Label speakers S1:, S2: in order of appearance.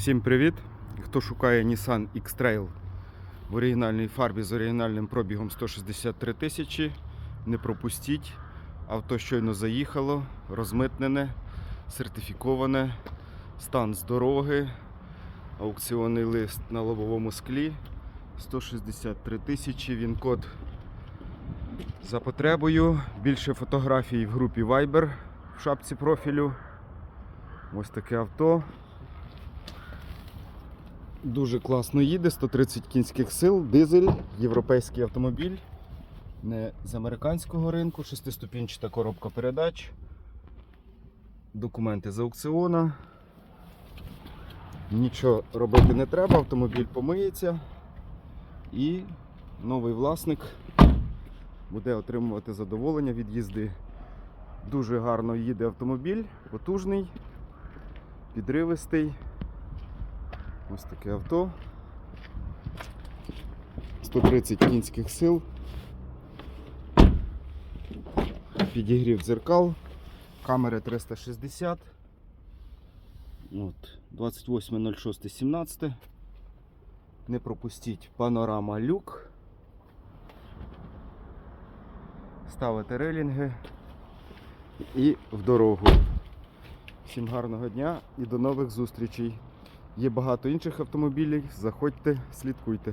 S1: Всім привіт! Хто шукає Nissan X-Trail в оригінальній фарбі з оригінальним пробігом 163 тисячі, не пропустіть. Авто щойно заїхало, розмитнене, сертифіковане, стан з дороги, аукціонний лист на лобовому склі. 163 тисячі, він код за потребою. Більше фотографій в групі Viber в шапці профілю. Ось таке авто. Дуже класно їде, 130 кінських сил, дизель, європейський автомобіль. Не з американського ринку, шестиступінчата коробка передач. Документи з аукціона. Нічого робити не треба, автомобіль помиється. І новий власник буде отримувати задоволення від їзди. Дуже гарно їде автомобіль, потужний, підривистий. Ось таке авто. 130 кінських сил. Підігрів дзеркал. Камери 360. От, 28.06.17. Не пропустіть панорама люк. Ставити релінги і в дорогу. Всім гарного дня і до нових зустрічей. Є багато інших автомобілів. Заходьте, слідкуйте.